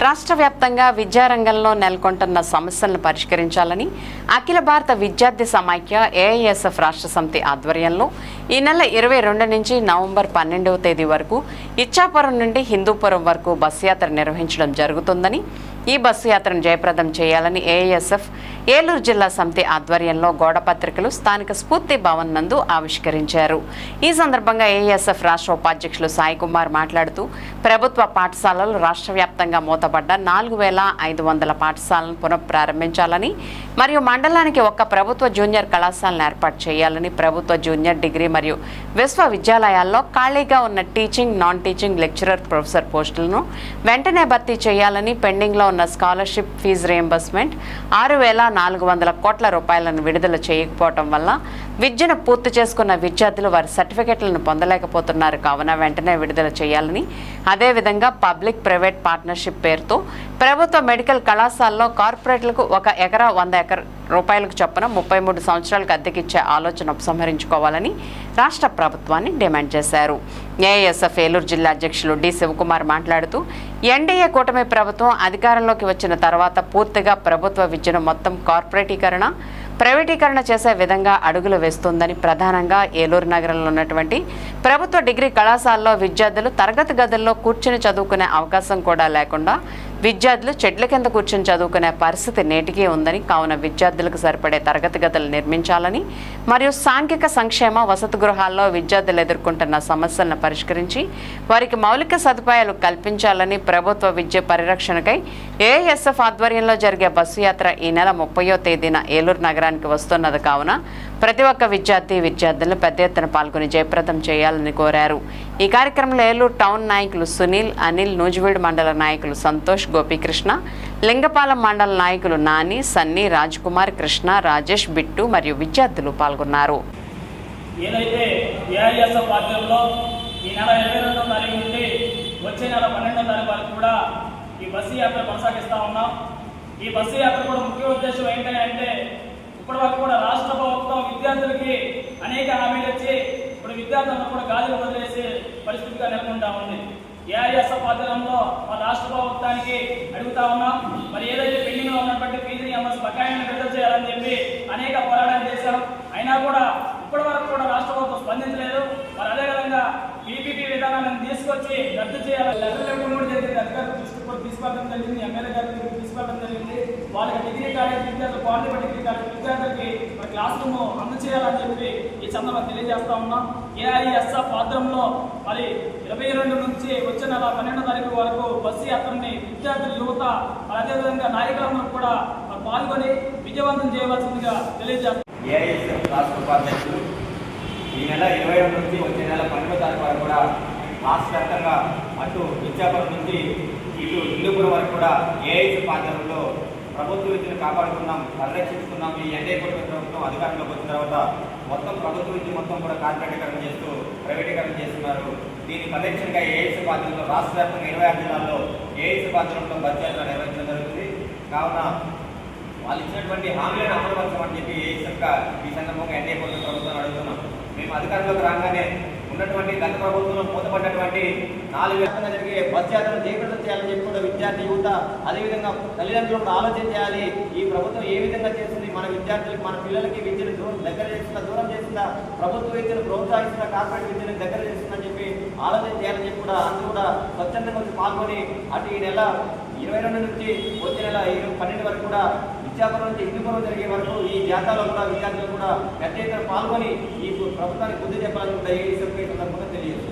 రాష్ట్ర వ్యాప్తంగా విద్యారంగంలో నెలకొంటున్న సమస్యలను పరిష్కరించాలని అఖిల భారత విద్యార్థి సమాఖ్య ఏఐఎస్ఎఫ్ రాష్ట్ర సమితి ఆధ్వర్యంలో ఈ నెల ఇరవై రెండు నుంచి నవంబర్ పన్నెండవ తేదీ వరకు ఇచ్చాపురం నుండి హిందూపురం వరకు బస్సు యాత్ర నిర్వహించడం జరుగుతుందని ఈ బస్సు యాత్రను జయప్రదం చేయాలని ఏఎస్ఎఫ్ ఏలూరు జిల్లా సమితి ఆధ్వర్యంలో గోడపత్రికలు స్థానిక స్ఫూర్తి భవన్ నందు ఆవిష్కరించారు. ఈ సందర్భంగా ఏఎస్ఎఫ్ రాష్ట్ర ఉపాధ్యక్షులు సాయి కుమార్ మాట్లాడుతూ ప్రభుత్వ పాఠశాలలు రాష్ట్ర వ్యాప్తంగా మూతపడ్డ నాలుగు వేల ఐదు వందల పాఠశాలను పునఃప్రారంభించాలని మరియు మండలానికి ఒక్క ప్రభుత్వ జూనియర్ కళాశాలను ఏర్పాటు చేయాలని ప్రభుత్వ జూనియర్ డిగ్రీ మరియు విశ్వవిద్యాలయాల్లో ఖాళీగా ఉన్న teaching non teaching lecturer professor పోస్టులను వెంటనే భర్తీ చేయాలని పెండింగ్లో ఉన్న స్కాలర్షిప్ ఫీజు రియంబర్స్మెంట్ ఆరు వేల నాలుగు వందల కోట్ల రూపాయలను విడుదల చేయకపోవటం వల్ల విద్యను పూర్తి చేసుకున్న విద్యార్థులు వారి సర్టిఫికెట్లను పొందలేకపోతున్నారు. కావున వెంటనే విడుదల చేయాలని అదేవిధంగా పబ్లిక్ ప్రైవేట్ పార్ట్నర్షిప్ పేరుతో ప్రభుత్వ మెడికల్ కళాశాలలో కార్పొరేట్లకు ఒక ఎకరా వంద ఎకర రూపాయలకు చొప్పున ముప్పై మూడు సంవత్సరాలకు అద్దెకిచ్చే ఆలోచన ఉపసంహరించుకోవాలని రాష్ట్ర ప్రభుత్వాన్ని డిమాండ్ చేశారు. ఏఎస్ఎఫ్ ఏలూరు జిల్లా అధ్యక్షులు డి శివకుమార్ మాట్లాడుతూ ఎన్డీఏ కూటమి ప్రభుత్వం అధికారంలోకి వచ్చిన తర్వాత పూర్తిగా ప్రభుత్వ విద్యను మొత్తం కార్పొరేటీకరణ ప్రైవేటీకరణ చేసే విధంగా అడుగులు వేస్తుందని ప్రధానంగా ఏలూరు నగరంలో ఉన్నటువంటి ప్రభుత్వ డిగ్రీ కళాశాలలో విద్యార్థులు తరగతి గదుల్లో కూర్చుని చదువుకునే అవకాశం కూడా లేకుండా విద్యార్థులు చెట్ల కింద కూర్చుని చదువుకునే పరిస్థితి నేటికీ ఉందని కావున విద్యార్థులకు సరిపడే తరగతి గదులు నిర్మించాలని మరియు సాంఘిక సంక్షేమ వసతి గృహాల్లో విద్యార్థులు ఎదుర్కొంటున్న సమస్యలను పరిష్కరించి వారికి మౌలిక సదుపాయాలు కల్పించాలని ప్రభుత్వ విద్య పరిరక్షణకై ఏఎస్ఎఫ్ ఆధ్వర్యంలో జరిగే బస్సు యాత్ర ఈ నెల ముప్పయో తేదీన ఏలూరు నగరానికి వస్తున్నది కావున ప్రతి ఒక్క విద్యార్థి విద్యార్థులను పెద్ద ఎత్తున పాల్గొని జయప్రదం చేయాలని కోరారు. ఈ కార్యక్రమంలో ఏలూరు టౌన్ నాయకులు సునీల్ అనిల్ నూజివీడు మండల నాయకులు సంతోష్ గోపీకృష్ణ లింగపాలెం మండల నాయకులు నాని సన్నీ కుమార్ కృష్ణ రాజేష్ బిట్టు మరియు విద్యార్థులు పాల్గొన్నారు. ఏదైతే ఏఐఎస్ఎఫ్ ఆధ్వర్యంలో ఈ నెల ఇరవై రెండో తారీఖు నుండి వచ్చే నెల పన్నెండో తారీఖు వరకు కూడా ఈ బస్సు యాత్ర కొనసాగిస్తూ ఉన్నాం. ఈ బస్సు యాత్ర కూడా ముఖ్య ఉద్దేశం ఏంటంటే ఇప్పటి వరకు కూడా రాష్ట్ర ప్రభుత్వం విద్యార్థులకి అనేక హామీలు ఇచ్చి ఇప్పుడు విద్యార్థులను కూడా గాలి వదిలేసే పరిస్థితిగా నెలకొంటా ఉంది. ఏఐఎస్ఎఫ్ ఆధ్వర్యంలో మా రాష్ట్ర ప్రభుత్వానికి అడుగుతా ఉన్నాం మరి ఏదైతే పెండింగ్లో ఉన్నటువంటి పీజీ ఎంఎస్ బకాయిని విడుదల చేయాలని చెప్పి అనేక పోరాటాలు చేశాం. అయినా కూడా ఇప్పటి వరకు కూడా రాష్ట్ర ప్రభుత్వం స్పందించలేదు. మరి అదేవిధంగా పీపీపీ విధానాన్ని తీసుకొచ్చి రద్దు చేయాలి లెటర్ ఇవ్వడం కూడా జరిగింది. అధికారులు దృష్టికి కూడా జరిగింది. ఎమ్మెల్యే గారు దగ్గరికి తీసుకెళ్ళడం జరిగింది వాళ్ళకి డిగ్రీ కాలేజ్ విద్యార్థులు పాలిటెక్నిక్ డిగ్రీ కాలేజ్ విద్యార్థులకి మన క్లాస్ రూమ్ అందచేయాలని చెప్పి ఈ సందర్భంగా తెలియజేస్తా ఉన్నాం. ఏఐఎస్ఎఫ్ ఆధ్వర్యంలో మరి ఇరవై రెండు నుంచి వచ్చే నెల పన్నెండో తారీఖు వరకు బస్సు యాత్రని విద్యార్థులు యువత మరి అదేవిధంగా నాయకులందరూ కూడా మరి పాల్గొని విజయవంతం చేయవలసిందిగా తెలియజేస్తాం ఏఐఎస్ఎఫ్ రాష్ట్ర ఉపాధ్యక్షులు ఈ నెల ఇరవై రెండు నుంచి వచ్చే నెల పన్నెండో తారీఖు వరకు కూడా రాష్ట్ర వ్యాప్తంగా అటు విద్యాపురం నుంచి ఇటు హిందూపురం వరకు కూడా ఏఐఎస్ఎఫ్ ఆధ్వర్యంలో ప్రభుత్వ విద్యను కాపాడుకున్నాం పరిరక్షించుకున్నాం ఈ ఎన్డీఏ ప్రభుత్వం అధికారంలోకి వచ్చిన తర్వాత మొత్తం ప్రభుత్వ విద్య మొత్తం కూడా కార్పొరేటీకరణ చేస్తూ ప్రైవేటీకరణ చేస్తున్నారు. దీని పరిరక్షణగా ఏఎస్ ఆధ్వర్యంలో రాష్ట్ర వ్యాప్తంగా ఇరవై ఆరు జిల్లాల్లో ఏఎస్ ఆధ్వర్యంలో బడ్జెట్లు నిర్వహించడం జరుగుతుంది. కావున వాళ్ళు ఇచ్చినటువంటి హామీలను అమలుపరచమని చెప్పి ఏసక్క ఈ సందర్భంగా ఎన్డీఏ ప్రభుత్వం అడుగుతున్నాం. మేము అధికారంలోకి రాగానే ఉన్నటువంటి గత ప్రభుత్వంలో మూతపడ్డటువంటి నాలుగు వ్యాప్తంగా జరిగే బస్ యాత్రను జయప్రదం చేయాలని చెప్పి కూడా విద్యార్థి యువత అదేవిధంగా తల్లిదండ్రులు కూడా ఆలోచన చేయాలి. ఈ ప్రభుత్వం ఏ విధంగా చేస్తుంది? మన విద్యార్థులకి మన పిల్లలకి విద్యను దూరం దగ్గర చేస్తుందా దూరం చేస్తుందా? ప్రభుత్వ విద్యను ప్రోత్సహిస్తుందా? కార్పొరేట్ విద్యను దగ్గర చేస్తుందని చెప్పి ఆలోచన చేయాలని చెప్పి కూడా అందరూ కూడా స్వచ్ఛందంగా పాల్గొని అటు ఈ నెల ఇరవై రెండు నుంచి వచ్చే నెల ఇరవై పన్నెండు వరకు కూడా విద్యాపురం నుంచి హిందూపురం జరిగే వరకు ఈ జాతాలో కూడా విద్యార్థులు కూడా పెద్ద ఎత్తున పాల్గొని ఈ ప్రభుత్వానికి బుద్ధి చెప్పాలని కూడా ఈ సందర్భంగా తెలియదు